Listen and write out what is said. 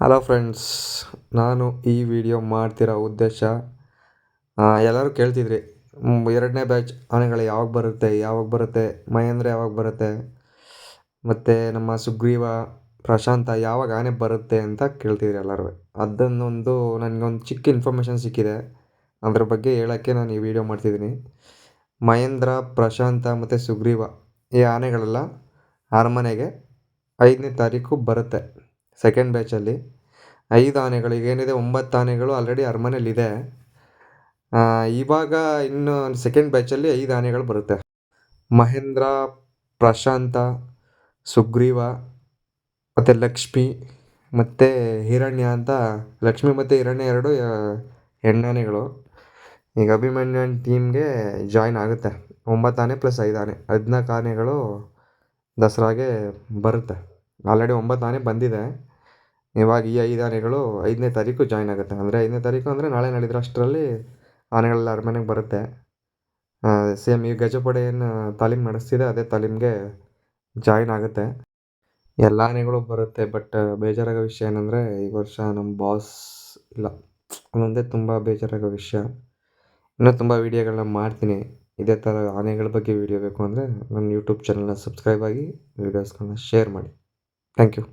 Hello friends ನಾನು ಈ video ಮಾಡ್ತಿರೋ ಉದ್ದೇಶ ಎಲ್ಲರೂ ಕೇಳ್ತಿದ್ರಿ ಎರಡನೇ ಬ್ಯಾಚ್ ಆನೆಗಳು ಯಾವಾಗ ಬರುತ್ತೆ ಯಾವಾಗ ಬರುತ್ತೆ, ಮಹೇಂದ್ರ ಯಾವಾಗ ಬರುತ್ತೆ, ಮತ್ತು ನಮ್ಮ ಸುಗ್ರೀವ, ಪ್ರಶಾಂತ ಯಾವಾಗ ಆನೆ ಬರುತ್ತೆ ಅಂತ ಕೇಳ್ತಿದ್ರಿ ಎಲ್ಲರೂ. ಅದನ್ನೊಂದು ನನಗೊಂದು ಚಿಕ್ಕ ಇನ್ಫಾರ್ಮೇಷನ್ ಸಿಕ್ಕಿದೆ, ಅದ್ರ ಬಗ್ಗೆ ಹೇಳೋಕ್ಕೆ ನಾನು ಈ ವಿಡಿಯೋ ಮಾಡ್ತಿದ್ದೀನಿ. ಮಹೇಂದ್ರ, ಪ್ರಶಾಂತ ಮತ್ತು ಸುಗ್ರೀವ ಈ ಆನೆಗಳೆಲ್ಲ ಅರಮನೆಗೆ ಐದನೇ ತಾರೀಕು ಬರುತ್ತೆ. ಸೆಕೆಂಡ್ ಬ್ಯಾಚಲ್ಲಿ ಐದು ಆನೆಗಳು ಏನಿದೆ, ಒಂಬತ್ತು ಆನೆಗಳು ಆಲ್ರೆಡಿ ಅರಮನೆಯಲ್ಲಿದೆ ಇವಾಗ ಇನ್ನು ಸೆಕೆಂಡ್ ಬ್ಯಾಚಲ್ಲಿ ಐದು ಆನೆಗಳು ಬರುತ್ತೆ. ಮಹೇಂದ್ರ, ಪ್ರಶಾಂತ, ಸುಗ್ರೀವ, ಮತ್ತು ಲಕ್ಷ್ಮಿ, ಮತ್ತು ಹಿರಣ್ಯ ಅಂತ, ಲಕ್ಷ್ಮಿ ಮತ್ತು ಹಿರಣ್ಯ ಎರಡು ಹೆಣ್ಣಾನೆಗಳು. ಈಗ ಅಭಿಮನ್ಯು ಟೀಮ್ಗೆ ಜಾಯ್ನ್ ಆಗುತ್ತೆ. ಒಂಬತ್ತು ಆನೆ ಪ್ಲಸ್ ಐದು ಆನೆ, ಹದಿನಾಲ್ಕು ಆನೆಗಳು ದಸರಾಗೆ ಬರುತ್ತೆ. ಆಲ್ರೆಡಿ ಒಂಬತ್ತು ಆನೆ ಬಂದಿದೆ. ಇವಾಗ ಈ ಐದು ಆನೆಗಳು ಐದನೇ ತಾರೀಕು ಜಾಯ್ನ್ ಆಗುತ್ತೆ. ಅಂದರೆ ಐದನೇ ತಾರೀಕು ಅಂದರೆ ನಾಳೆ ನಡೆದಿರೋ ಅಷ್ಟರಲ್ಲಿ ಆನೆಗಳೆಲ್ಲ ಅರಮನೆಗೆ ಬರುತ್ತೆ. ಸೇಮ್ ಈ ಗಜಪಡೆ ಏನು ತಾಲೀಮು ನಡೆಸ್ತಿದೆ, ಅದೇ ತಾಲೀಮ್ಗೆ ಜಾಯ್ನ್ ಆಗುತ್ತೆ. ಎಲ್ಲ ಆನೆಗಳು ಬರುತ್ತೆ ಬಟ್ ಬೇಜಾರಾಗೋ ವಿಷಯ ಏನಂದರೆ ಈ ವರ್ಷ ನಮ್ಮ ಬಾಸ್ ಇಲ್ಲ. ಅದೊಂದೇ ತುಂಬ ಬೇಜಾರಾಗೋ ವಿಷಯ. ಇನ್ನೂ ತುಂಬ ವೀಡಿಯೋಗಳನ್ನ ಮಾಡ್ತೀನಿ. ಇದೇ ಥರ ಆನೆಗಳ ಬಗ್ಗೆ ವೀಡಿಯೋ ಬೇಕು ಅಂದರೆ ನನ್ನ ಯೂಟ್ಯೂಬ್ ಚಾನಲ್ನ ಸಬ್ಸ್ಕ್ರೈಬ್ ಆಗಿ ವೀಡಿಯೋಸ್ಗಳನ್ನ ಶೇರ್ ಮಾಡಿ. Thank you